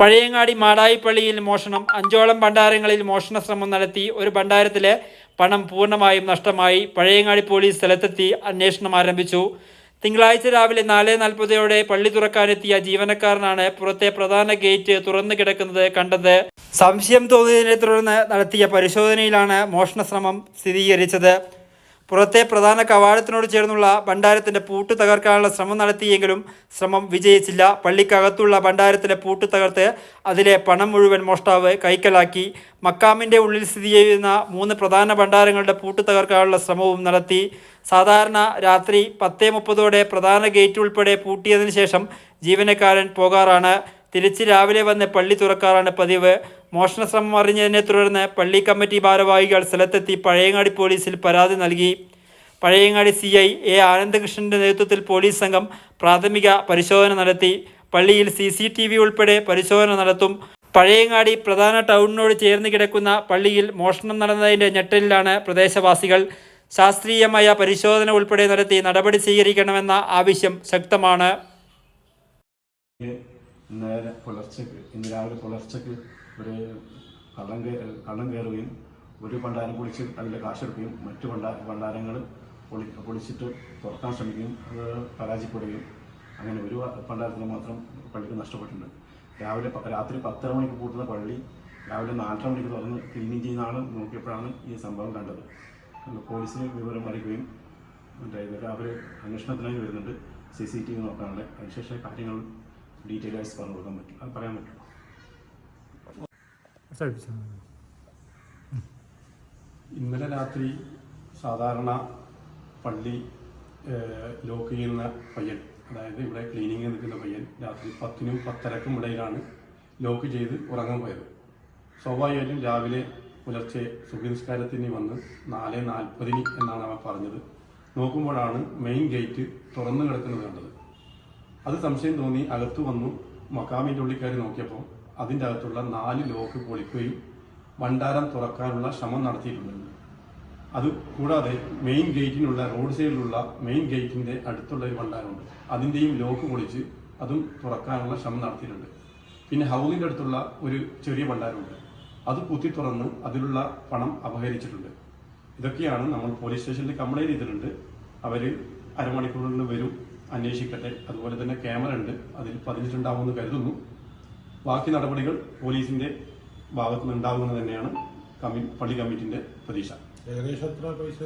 പഴയങ്ങാടി മാടായിപ്പള്ളിയിൽ മോഷണം അഞ്ചോളം ഭണ്ഡാരങ്ങളിൽ മോഷണ ശ്രമം നടത്തി ഒരു ഭണ്ഡാരത്തിലെ പണം പൂർണമായും നഷ്ടമായി പഴയങ്ങാടി പോലീസ് സ്ഥലത്തെത്തി അന്വേഷണം ആരംഭിച്ചു. തിങ്കളാഴ്ച രാവിലെ നാല് നാൽപ്പതോടെ പള്ളി തുറക്കാനെത്തിയ ജീവനക്കാരനാണ് പുറത്തെ പ്രധാന ഗേറ്റ് തുറന്നു കിടക്കുന്നത് കണ്ടത്. സംശയം തോന്നിയതിനെ തുടർന്ന് നടത്തിയ പരിശോധനയിലാണ് മോഷണ ശ്രമം സ്ഥിരീകരിച്ചത്. പുറത്തെ പ്രധാന കവാടത്തിനോട് ചേർന്നുള്ള ഭണ്ഡാരത്തിന്റെ പൂട്ട് തകർക്കാനുള്ള ശ്രമം നടത്തിയെങ്കിലും ശ്രമം വിജയിച്ചില്ല. പള്ളിക്കകത്തുള്ള ഭണ്ഡാരത്തിലെ പൂട്ട് തകർത്ത് അതിലെ പണം മുഴുവൻ മോഷ്ടാവ് കൈക്കലാക്കി. മക്കാമിന്റെ ഉള്ളിൽ സ്ഥിതി ചെയ്യുന്ന മൂന്ന് പ്രധാന ഭണ്ഡാരങ്ങളുടെ പൂട്ട് തകർക്കാനുള്ള ശ്രമവും നടത്തി. സാധാരണ രാത്രി പത്തേ മുപ്പതോടെ പ്രധാന ഗേറ്റ് ഉൾപ്പെടെ പൂട്ടിയതിനു ശേഷം ജീവനക്കാരൻ പോകാറാണ്. തിരിച്ച് രാവിലെ വന്ന് പള്ളി തുറക്കാറാണ് പതിവ്. മോഷണ ശ്രമം അറിഞ്ഞതിനെ തുടർന്ന് പള്ളി കമ്മിറ്റി ഭാരവാഹികൾ സ്ഥലത്തെത്തി പഴയങ്ങാടി പോലീസിൽ പരാതി നൽകി. പഴയങ്ങാടി സി ഐ എ ആനന്ദകൃഷ്ണന്റെ നേതൃത്വത്തിൽ പോലീസ് സംഘം പ്രാഥമിക പരിശോധന നടത്തി. പള്ളിയിൽ സി സി ടി വി ഉൾപ്പെടെ പരിശോധന നടത്തും. പഴയങ്ങാടി പ്രധാന ടൗണിനോട് ചേർന്ന് കിടക്കുന്ന പള്ളിയിൽ മോഷണം നടന്നതിന്റെ ഞെട്ടലിലാണ് പ്രദേശവാസികൾ. ശാസ്ത്രീയമായ പരിശോധന ഉൾപ്പെടെ നടത്തി നടപടി സ്വീകരിക്കണമെന്ന ആവശ്യം ശക്തമാണ്. നേരെ പുലർച്ചയ്ക്ക് ഇന്ന് രാവിലെ പുലർച്ചയ്ക്ക് ഒരു കള്ളം കള്ളം കയറുകയും ഒരു ഭണ്ഡാരം പൊളിച്ച് അതിന്റെ കാശെടുക്കുകയും മറ്റു ഭണ്ഡാ ഭണ്ഡാരങ്ങൾ പൊളി പൊളിച്ചിട്ട് തുറക്കാൻ ശ്രമിക്കുകയും അത് പരാജയപ്പെടുകയും അങ്ങനെ ഒരു ഭണ്ഡാരത്തിന് മാത്രം പള്ളിക്ക് നഷ്ടപ്പെട്ടിട്ടുണ്ട്. രാവിലെ രാത്രി പത്തര മണിക്ക് പൂട്ടുന്ന പള്ളി രാവിലെ നാലര മണിക്ക് തുറന്ന് ക്ലീനിങ് ചെയ്യുന്ന ആൾ നോക്കിയപ്പോഴാണ് ഈ സംഭവം കണ്ടത്. പോലീസിന് വിവരം അറിയിക്കുകയും മറ്റേ അവർ അന്വേഷണത്തിനായി വരുന്നുണ്ട്. സി സി ടി വി നോക്കാനുള്ള അതിനുശേഷം കാര്യങ്ങൾ ഡീറ്റെയിൽ ആയിട്ട് പറഞ്ഞു കൊടുക്കാൻ പറ്റും. അത് പറയാൻ പറ്റുള്ളൂ ഇന്നലെ രാത്രി സാധാരണ പള്ളി ലോക്ക് ചെയ്യുന്ന പയ്യൻ അതായത് ഇവിടെ ക്ലീനിങ് നിൽക്കുന്ന പയ്യൻ രാത്രി പത്തിനും പത്തരക്കും ഇടയിലാണ് ലോക്ക് ചെയ്ത് ഉറങ്ങാൻ പോയത്. സ്വാഭാവികമായിട്ടും രാവിലെ പുലർച്ചെ സുഖനിസ്കാരത്തിന് വന്ന് നാല് നാൽപ്പതിന് എന്നാണ് അവൻ പറഞ്ഞത്. നോക്കുമ്പോഴാണ് മെയിൻ ഗേറ്റ് തുറന്നു കിടക്കുന്നത് കണ്ടത്. അത് സംശയം തോന്നി അകത്തു വന്നു മക്കാമിന്റെ ഉള്ളിൽ നോക്കിയപ്പോൾ അതിന്റെ അകത്തുള്ള നാല് ലോക്ക് പൊളിക്കുകയും ഭണ്ഡാരം തുറക്കാനുള്ള ശ്രമം നടത്തിയിട്ടുണ്ടായിരുന്നു. അത് കൂടാതെ മെയിൻ ഗേറ്റിനുള്ള റോഡ് സൈഡിലുള്ള മെയിൻ ഗേറ്റിന്റെ അടുത്തുള്ള ഒരു ഭണ്ഡാരമുണ്ട്. അതിന്റെയും ലോക്ക് പൊളിച്ച് അതും തുറക്കാനുള്ള ശ്രമം നടത്തിയിട്ടുണ്ട്. പിന്നെ ഹൗസിന്റെ അടുത്തുള്ള ഒരു ചെറിയ ഭണ്ഡാരമുണ്ട്. അത് കുത്തി തുറന്ന് അതിലുള്ള പണം അപഹരിച്ചിട്ടുണ്ട്. ഇതൊക്കെയാണ് നമ്മൾ പോലീസ് സ്റ്റേഷനിൽ കംപ്ലൈന്റ് ചെയ്തിട്ടുണ്ട്. അവർ അരമണിക്കൂറിനുള്ളിൽ വരും. അന്വേഷിക്കട്ടെ. അതുപോലെ തന്നെ ക്യാമറ ഉണ്ട്. അതിൽ പതിഞ്ഞിട്ടുണ്ടാവുമെന്ന് കരുതുന്നു. ബാക്കി നടപടികൾ പോലീസിന്റെ ഭാഗത്തുനിന്ന് ഉണ്ടാകുമെന്ന് തന്നെയാണ് കമ്മി പള്ളി കമ്മിറ്റിന്റെ പ്രതീക്ഷ. ഏകദേശം എത്ര പൈസ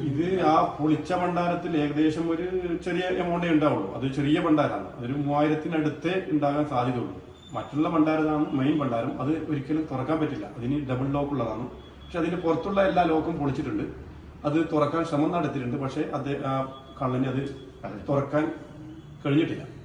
ഇത് ആ പൊളിച്ച ഭണ്ഡാരത്തിൽ ഏകദേശം ഒരു ചെറിയ എമൗണ്ടേ ഉണ്ടാവുള്ളൂ. അത് ചെറിയ ഭണ്ഡാരമാണ്. അതൊരു മൂവായിരത്തിനടുത്തേ ഉണ്ടാകാൻ സാധ്യതയുള്ളൂ. മറ്റുള്ള ഭണ്ഡാരമാണ് മെയിൻ ഭണ്ഡാരം. അത് ഒരിക്കലും തുറക്കാൻ പറ്റില്ല. അതിന് ഡബിൾ ലോക്ക് ഉള്ളതാണ്. പക്ഷെ അതിന് പുറത്തുള്ള എല്ലാ ലോക്കും പൊളിച്ചിട്ടുണ്ട്. അത് തുറക്കാൻ ശ്രമം നടത്തിയിട്ടുണ്ട്. പക്ഷേ അത് ആ കള്ളന് അത് തുറക്കാൻ കഴിഞ്ഞിട്ടില്ല.